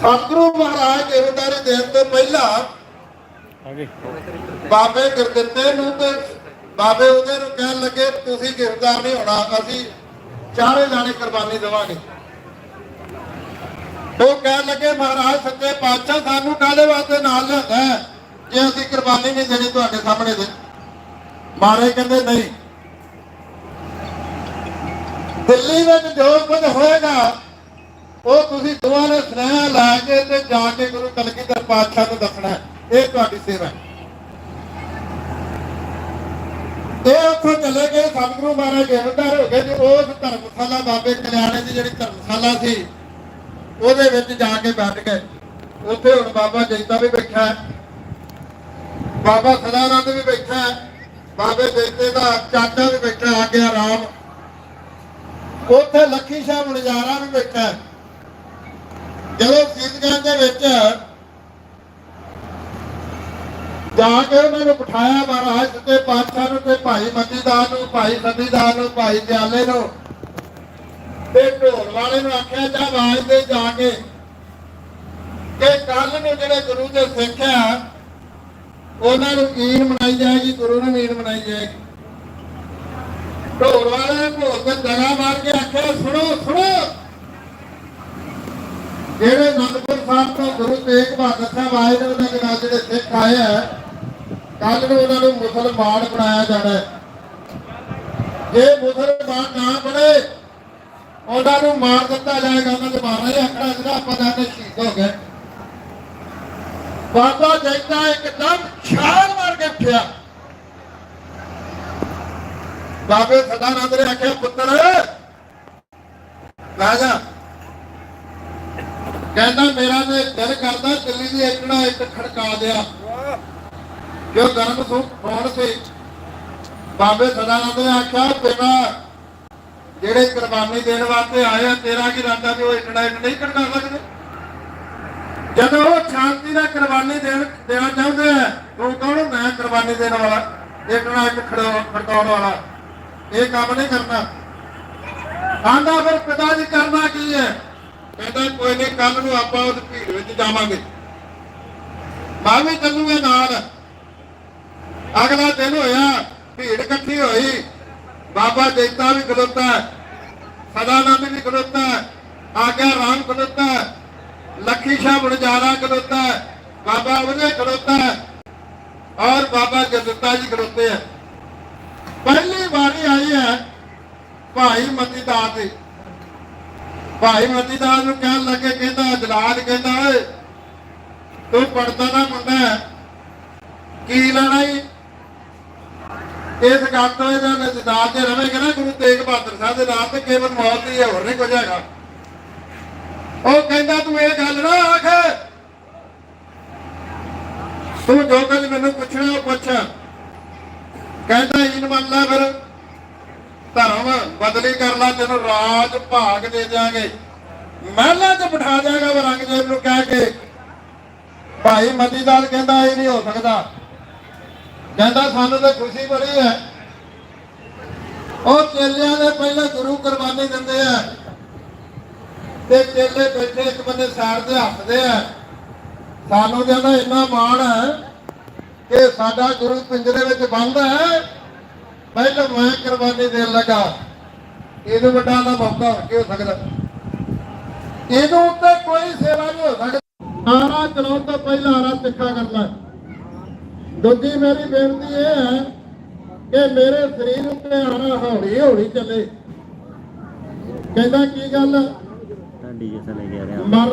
ਸਤਿਗੁਰੂ ਮਹਾਰਾਜ ਦੇਵਦਾਰੀ ਦੇਣ ਤੋਂ ਪਹਿਲਾਂ ਬਾਬੇ ਗੁਰਦਿੱਤੇ ਨੂੰ ਤੇ ਬਾਬੇ ਉਹਦੇ ਨੂੰ ਕਹਿਣ ਲੱਗੇ ਤੁਸੀਂ ਗ੍ਰਿਫਤਾਰ ਨਹੀਂ ਹੋਣਾ ਅਸੀਂ ਚਾਰੇ ਜਾਣੇ ਕੁਰਬਾਨੀ ਦੇਵਾਂਗੇ। ਉਹ ਕਹਿਣ ਲੱਗੇ ਮਹਾਰਾਜ ਸੱਚੇ ਪਾਤਸ਼ਾਹ ਸਾਨੂੰ ਕਾਹਦੇ ਵਾਸਤੇ ਨਾਲ ਲਿਆਂਦਾ? ਜੇ ਅਸੀਂ ਕੁਰਬਾਨੀ ਨਹੀਂ ਦੇਣੀ ਤੁਹਾਡੇ ਸਾਹਮਣੇ ਦੇ ਮਹਾਰਾਜ ਕਹਿੰਦੇ ਨਹੀਂ। ਦਿੱਲੀ ਵਿੱਚ ਜੋ ਕੁਝ ਹੋਏਗਾ ਉਹ ਤੁਸੀਂ ਦੋਵਾਂ ਨੇ ਸੁਨੇਹਾ ਲੈ ਕੇ ਤੇ ਜਾ ਕੇ ਗੁਰੂ ਕਲਗੀਧਰ ਪਾਤਸ਼ਾਹ ਨੂੰ ਦੱਸਣਾ ਇਹ ਤੁਹਾਡੀ ਸੇਵਾ ਹੈ। ਇਹ ਉੱਥੋਂ ਚਲੇ ਗਏ, ਸਤਿਗੁਰੂ ਮਹਾਰਾਜ ਗਿਰਦਾਰ ਹੋ ਗਏ ਤੇ ਉਸ ਧਰਮਸ਼ਾਲਾ ਬਾਬੇ ਕਲਿਆਣੇ ਦੀ ਜਿਹੜੀ ਧਰਮਸ਼ਾਲਾ ਸੀ, ਉਹਦੇ ਵਿੱਚ ਜਾ ਕੇ ਬੈਠ ਗਏ। ਉੱਥੇ ਹੁਣ ਬਾਬਾ ਜੈਤਾ ਵੀ ਬੈਠਾ ਬਾਬਾ ਸਦਾਨੰਦ ਵੀ ਬੈਠਾ ਬਾਬੇ ਜੈਤੇ ਦਾ ਚਾਚਾ ਵੀ ਬੈਠਾ ਆ ਗਿਆ ਰਾਮ। ਉੱਥੇ ਲੱਖੀ ਸ਼ਾਹ ਮੁਨਜਾਰਾ ਵੀ ਬੈਠਾ ਜਦੋਂ ਸੀਤਗੰਜ ਦੇ ਵਿੱਚ ਜਾ ਕੇ ਉਹਨਾਂ ਨੂੰ ਬਿਠਾਇਆ ਮਹਾਰਾਜ ਤੇ ਪਾਤਸ਼ਾਹ ਨੂੰ ਤੇ ਭਾਈ ਮੱਤੀਦਾਰ ਨੂੰ, ਭਾਈ ਸਤੀਦਾਰ ਨੂੰ, ਭਾਈ ਦਿਆਲੇ ਨੂੰ ਤੇ ਢੋਲ ਵਾਲੇ ਨੂੰ ਆਖਿਆ, ਜਾ ਆਵਾਜ਼ ਦੇ ਜਾ ਕੇ। ਕਿ ਕੱਲ ਨੂੰ ਜਿਹੜੇ ਗੁਰੂ ਦੇ ਸਿੱਖ ਆ, ਉਹਨਾਂ ਨੂੰ ਈਨ ਮਨਾਈ ਜਾਏਗੀ, ਗੁਰੂ ਨੂੰ ਈਨ ਮਨਾਈ ਜਾਏਗੀ। ਢੋਲ ਵਾਲੇ ਨੇ ਢੋਲ ਤੇ ਦਗਾ ਮਾਰ ਕੇ ਆਖਿਆ, ਸੁਣੋ ਸੁਣੋ! ਜਿਹੜੇ ਅਨੰਦਪੁਰ ਸਾਹਿਬ ਤੋਂ ਗੁਰੂ ਤੇਗ ਬਹਾਦਰ ਸਾਹਿਬ ਆਏ ਨੇ ਉਹਨਾਂ ਦੇ ਨਾਲ ਜਿਹੜੇ ਸਿੱਖ ਆਏ ਆ ਕੱਲ ਨੂੰ ਉਹਨਾਂ ਨੂੰ ਮੁਸਲਮਾਨ ਬਣਾਇਆ ਜਾਣਾ ਹੈ। ਜੇ ਮੁਸਲਮਾਨ ਨਾ ਬਣੇ, ਉਹਨਾਂ ਨੂੰ ਮਾਰ ਦਿੱਤਾ ਜਾਏਗਾ, ਉਹਨਾਂ ਦੇ ਮਾਰਨਾ ਹੀ ਜਿਹੜਾ ਆਪਾਂ ਦਾ ਸ਼ਹੀਦ ਹੋ ਗਏ। ਬਾਬਾ ਜੈਤਾ ਇੱਕਦਮ ਛਾਲ ਮਾਰ ਕੇ ਉੱਠਿਆ। ਬਾਬੇ ਸਦਾਨੰਦ ਨੇ ਆਖਿਆ, ਪੁੱਤਰ ਰਾਜਾ ਕਹਿੰਦਾ ਮੇਰਾ ਤੇ ਦਿਲ ਕਰਦਾ ਦਿੱਲੀ ਦੀ ਇੱਕੜਾ ਇੱਕ ਖੜਕਾ ਦਿਆ। ਕਿਉਂ ਗਰਮ ਸੂ ਫੋਨ ਸੀ ਬਾਬੇ ਸਦਾਨੰਦ ਨੇ ਆਖਿਆ, ਤੇਰਾ ਜਿਹੜੇ ਕੁਰਬਾਨੀ ਦੇਣ ਵਾਸਤੇ ਆਏ ਆ, ਤੇਰਾ ਕੀ ਇਰਾਦਾ ਵੀ ਉਹ ਇੱਕੜਾ ਇੱਕ ਨਹੀਂ ਖੜਕਾ ਸਕਦੇ? ਜਦੋਂ ਉਹ ਸ਼ਾਂਤੀ ਦਾ ਕੁਰਬਾਨੀ ਦੇਣ, ਦੇਣਾ ਚਾਹੁੰਦੇ ਆ, ਤੂੰ ਕੌਣ? ਮੈਂ ਕੁਰਬਾਨੀ ਦੇਣ ਵਾਲਾ ਇੱਕੜਾ ਇੱਕ ਖੜੋ, ਖੜਕਾਉਣ ਵਾਲਾ। ਇਹ ਕੰਮ ਨਹੀਂ ਕਰਨਾ। ਆਂਦਾ ਫਿਰ ਪਿਤਾ ਜੀ, ਕਰਨਾ ਕੀ ਹੈ? ਕਹਿੰਦਾ ਕੋਈ ਨਹੀਂ ਕੱਲ ਨੂੰ ਆਪਾਂ ਉਸ ਭੀੜ ਵਿੱਚ ਜਾਵਾਂਗੇ। ਮੈਂ ਵੀ ਚੱਲੂਗਾ ਨਾਲ। ਅਗਲਾ ਦਿਨ ਹੋਇਆ ਭੀੜ ਇਕੱਠੀ ਹੋਈ। ਬਾਬਾ ਜੈਤਾ ਵੀ ਖਲੋਤਾ ਹੈ, ਸਦਾਨੰਦ ਵੀ ਖਲੋਤਾ ਹੈ, ਆਗਿਆ ਰਾਮ ਖਲੋਤਾ ਲੱਖੀ ਸ਼ਾਹ ਬੜਜਾਰਾ ਖਲੋਤਾ ਹੈ, ਬਾਬਾ ਉਹਨੇ ਖਲੋਤਾ ਹੈ, ਔਰ ਬਾਬਾ ਜਗਤਾ ਜੀ ਖਲੋਤੇ ਹੈ ਪਹਿਲੀ ਵਾਰੀ ਆਈ ਹੈ ਭਾਈ ਮਤੀਦਾਸ ਦੀ। ਭਾਈ ਮਤੀਦਾਸ ਨੂੰ ਕਹਿਣ ਲੱਗੇ, ਕਹਿੰਦਾ ਜਲਾਦ ਕਹਿੰਦਾ ਓਏ ਤੂੰ ਪੜਦਾ ਦਾ ਮੁੰਡਾ ਹੈ। ਕੀ ਲੈਣਾ ਈ? ਇਸ ਗੱਲ ਤੋਂ ਇਹਦਾ ਨਜ਼ਦਾਰ ਤੇ ਰਵੇਗਾ ਨਾ ਗੁਰੂ ਤੇਗ ਬਹਾਦਰ ਸਾਹਿਬ ਦੇ ਨਾਮ ਤੇ ਕੇਵਲ ਮੌਤ ਹੀ ਹੈ ਹੋਰ ਨਹੀਂ ਕੁਝ ਹੈਗਾ। ਉਹ ਕਹਿੰਦਾ, ਤੂੰ ਇਹ ਗੱਲ ਨਾ ਆਖ। ਤੂੰ ਜੋ ਕੁਝ ਮੈਨੂੰ ਪੁੱਛਣਾ, ਉਹ ਪੁੱਛ। ਕਹਿੰਦਾ ਇਨ ਮੰਨ ਲੈ ਫਿਰ। ਧਰਮ ਬਦਲੀ ਕਰ ਲਾ ਤੈਨੂੰ ਰਾਜ ਭਾਗ ਦੇ ਦਿਆਂਗੇ। ਮਹਿਲਾਂ 'ਚ ਬਿਠਾ ਦਿਆਂਗਾ ਔਰੰਗਜ਼ੇਬ ਨੂੰ ਕਹਿ ਕੇ। ਭਾਈ ਮਤੀਦਾਰ ਕਹਿੰਦਾ, ਇਹ ਨਹੀਂ ਹੋ ਸਕਦਾ। ਕਹਿੰਦਾ, ਸਾਨੂੰ ਤਾਂ ਖੁਸ਼ੀ ਬੜੀ ਹੈ। ਉਹ ਚੇਲਿਆਂ ਦੇ ਪਹਿਲਾਂ ਗੁਰੂ ਕੁਰਬਾਨੀ ਦਿੰਦੇ ਆ। ਤੇ ਚੇਲੇ ਬੈਠੇ ਇੱਕ ਬੰਦੇ ਸਾਈਡ ਦੇ ਹੱਸਦੇ ਆ। ਸਾਨੂੰ ਕਹਿੰਦਾ, ਇੰਨਾ ਮਾਣ ਹੈ ਕਿ ਸਾਡਾ ਗੁਰੂ ਪਿੰਜਰੇ ਵਿੱਚ ਬੰਦ ਹੈ। ਪਹਿਲਾਂ ਮੈਂ ਕੁਰਬਾਨੀ ਦੇਣ ਲੱਗਾ। ਇਹਨੂੰ ਵੱਡਾ ਦਾ ਮੌਕਾ ਕੀ ਹੋ ਸਕਦਾ। ਇਹਨੂੰ ਉੱਤੇ ਕੋਈ ਸੇਵਾ ਨਹੀਂ ਹੋ ਸਕਦੀ। ਆਰਾ ਚਲਾਉਣ ਤੋਂ ਪਹਿਲਾਂ ਆਰਾ ਤਿੱਖਾ ਕਰਨਾ। ਹੈ। ਦੂਜੀ ਮੇਰੀ ਬੇਨਤੀ ਇਹ ਹੈ ਕਿ ਮੇਰੇ ਸਰੀਰ ਉੱਤੇ ਆਰਾ ਹੌਲੀ ਹੌਲੀ ਚੱਲੇ। ਕਹਿੰਦਾ ਕੀ ਗੱਲ? ਡੀਜੇ ਸੇ ਲੈ ਕੇ ਆ ਰਿਹਾ। ਮਰ